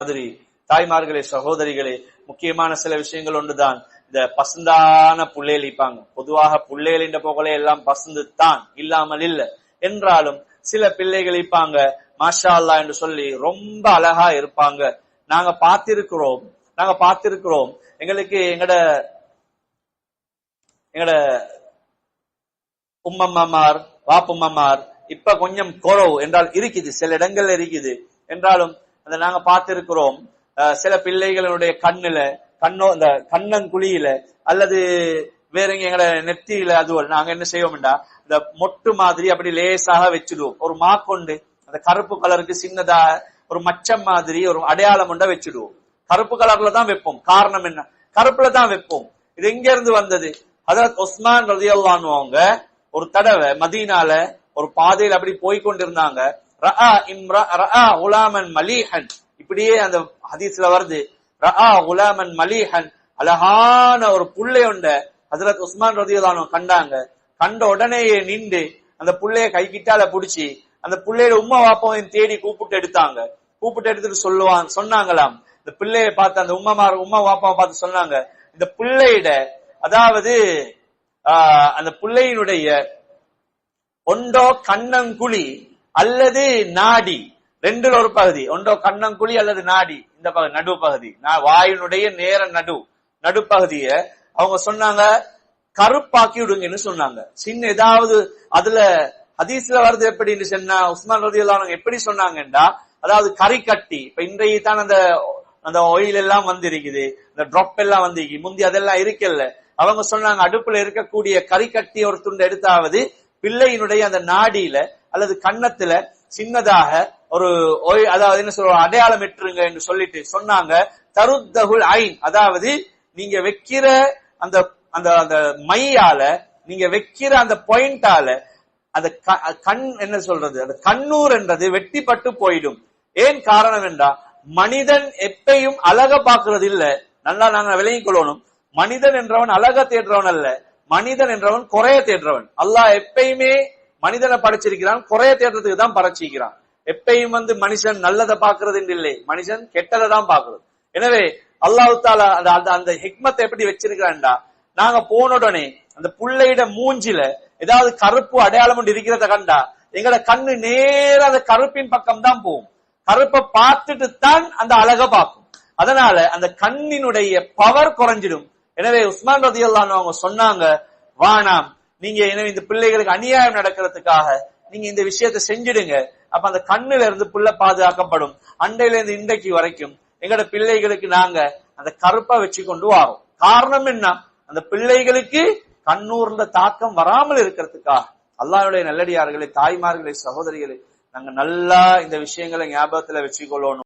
மாதிரி தாய்மார்களே சகோதரிகளே முக்கியமான சில விஷயங்கள் ஒன்றுதான். இந்த பசுந்தான புள்ளையில் இப்பாங்க. பொதுவாக புள்ளைகளின் என்ற புகழே எல்லாம் பசுந்து தான் இல்லாமல் இல்ல. என்றாலும் சில பிள்ளைகள் இப்பாங்க மாஷா அல்லா என்று சொல்லி ரொம்ப அழகா இருப்பாங்க. நாங்க பார்த்திருக்கிறோம் நாங்க பார்த்திருக்கிறோம். எங்களுக்கு எங்கட எங்கட உம்மம்மாமார் வாப்பும்மமார் இப்ப கொஞ்சம் குறவு என்றால் இருக்குது. சில இடங்கள்ல இருக்குது. என்றாலும் அதை நாங்க பார்த்திருக்கிறோம். சில பிள்ளைகளுடைய கண்ணுல கண்ணோ இந்த கண்ணங்குழியில அல்லது வேற எங்க எங்களை நெத்தியில அது நாங்க என்ன செய்வோம்டா இந்த மொட்டு மாதிரி அப்படி லேசாக வச்சிடுவோம். ஒரு மாக்கொண்டு அந்த கருப்பு கலருக்கு சின்னதா ஒரு மச்சம் மாதிரி ஒரு அடையாளம் உண்டா வச்சிடுவோம். கருப்பு கலர்ல தான் வைப்போம். காரணம் என்ன? கருப்புல தான் வைப்போம். இது எங்க இருந்து வந்தது? அதாவது உஸ்மான் ரதியல்லான்வங்க ஒரு தடவை மதீனால ஒரு பாதையில அப்படி போய் கொண்டிருந்தாங்க. ரஆ இம்ரா ரஆ உலாமன் மலீஹன். இப்படியே அந்த ஹதீஸ்ல வருது. ரஆ உலாமன் மலீஹன். அழகான ஒரு புள்ளை உண்ட ஹசரத் உஸ்மான் ரதியல்லானு கண்டாங்க. கண்ட உடனேயே நின்று அந்த புள்ளைய கை கிட்டால புடிச்சு அந்த புள்ளையோட உம்மா வாப்பாவையும் தேடி கூப்பிட்டு எடுத்தாங்க. கூப்பிட்டு எடுத்துட்டு சொல்லுவான் சொன்னாங்களாம். இந்த பிள்ளைய பார்த்து அந்த உம்மமார் உம்மா வாப்பாவை பார்த்து சொன்னாங்க. இந்த பிள்ளையிட அதாவது ஆஹ், அந்த பிள்ளையினுடைய ஒன்றோ கண்ணங்குழி அல்லது நாடி. ரெண்டுல ஒரு பகுதி. ஒன்றோ கண்ணங்குழி அல்லது நாடி. இந்த பகுதி நடு பகுதி. வாயினுடைய நேர நடு நடுப்பகுதிய அவங்க சொன்னாங்க கருப்பாக்கி விடுங்கன்னு சொன்னாங்க. சின்ன ஏதாவது அதுல ஹதீஸ்ல வருது எப்படின்னு சொன்னா உஸ்மான் ரதி எப்படி சொன்னாங்கன்னா அதாவது கறி கட்டி. இப்ப இன்றைய தான் அந்த அந்த ஒயில் எல்லாம் வந்திருக்குது இந்த ட்ராப் எல்லாம் வந்திருக்கு. முந்தி அதெல்லாம் இருக்கல. அவங்க சொன்னாங்க அடுப்புல இருக்கக்கூடிய கறி கட்டி ஒரு துண்டு எடுத்தாவது பிள்ளையினுடைய அந்த நாடியில அல்லது கன்னத்துல சின்னதாக ஒரு அதாவது என்ன சொல்ற அடையாளம் எட்டுருங்க என்று சொல்லிட்டு சொன்னாங்க. தருத்தகுல் ஐன் அதாவது நீங்க வைக்கிற அந்த அந்த அந்த மையால நீங்க வைக்கிற அந்த பாயிண்டால அந்த க- கண் என்ன சொல்றது அந்த கண்ணூர் என்றது வெட்டிப்பட்டு போயிடும். ஏன் காரணம் என்றா மனிதன் எப்பையும் அழக பாக்குறது இல்ல. நல்லா நாங்க விளங்கிக் கொள்ளணும். மனிதன் என்றவன் அழக தேடுறவன் அல்ல. மனிதன் என்றவன் குறைய தேடுறவன். அல்லாஹ் எப்பயுமே மனிதனை படைச்சிருக்கிறான் குறைய தேடுறதுக்கு தான் படைச்சிருக்கிறான். எப்பயும் வந்து மனுஷன் நல்லதை பாக்குறது இல்லை. மனுஷன் கெட்டதை தான் பாக்குறது எனவே அல்லாஹ் தாலா அந்த அந்த- அந்த ஹிக்மத்தை எப்படி வச்சிருக்கிறான்டா? நாங்க போன உடனே அந்த புள்ளையிட மூஞ்சில ஏதாவது கருப்பு அடையாளம் கொண்டு இருக்கிறத கண்டா எங்கட கண்ணு நேரா அந்த கருப்பின் பக்கம் தான் போகும். கருப்பை பார்த்துட்டு தான் அந்த அழக பார்க்கும். அதனால அந்த கண்ணினுடைய பவர் குறைஞ்சிடும். எனவே உஸ்மான் ரதி அவங்க சொன்னாங்க வானாம் நீங்க எனவே இந்த பிள்ளைகளுக்கு அநியாயம் நடக்கிறதுக்காக நீங்க இந்த விஷயத்தை செஞ்சிடுங்க. அப்ப அந்த கண்ணுல இருந்து புள்ள பாதுகாக்கப்படும். அண்டையில இருந்து இன்றைக்கு வரைக்கும் எங்கட பிள்ளைகளுக்கு நாங்க அந்த கருப்பை வச்சு கொண்டு வரோம். காரணம் என்ன? அந்த பிள்ளைகளுக்கு கண்ணூர்ல தாக்கம் வராமல் இருக்கிறதுக்காக. அல்லாவுடைய நல்லடியார்களே தாய்மார்களே சகோதரிகளே நாங்க நல்லா இந்த விஷயங்களை ஞாபகத்துல வச்சுக்கொள்ளணும்.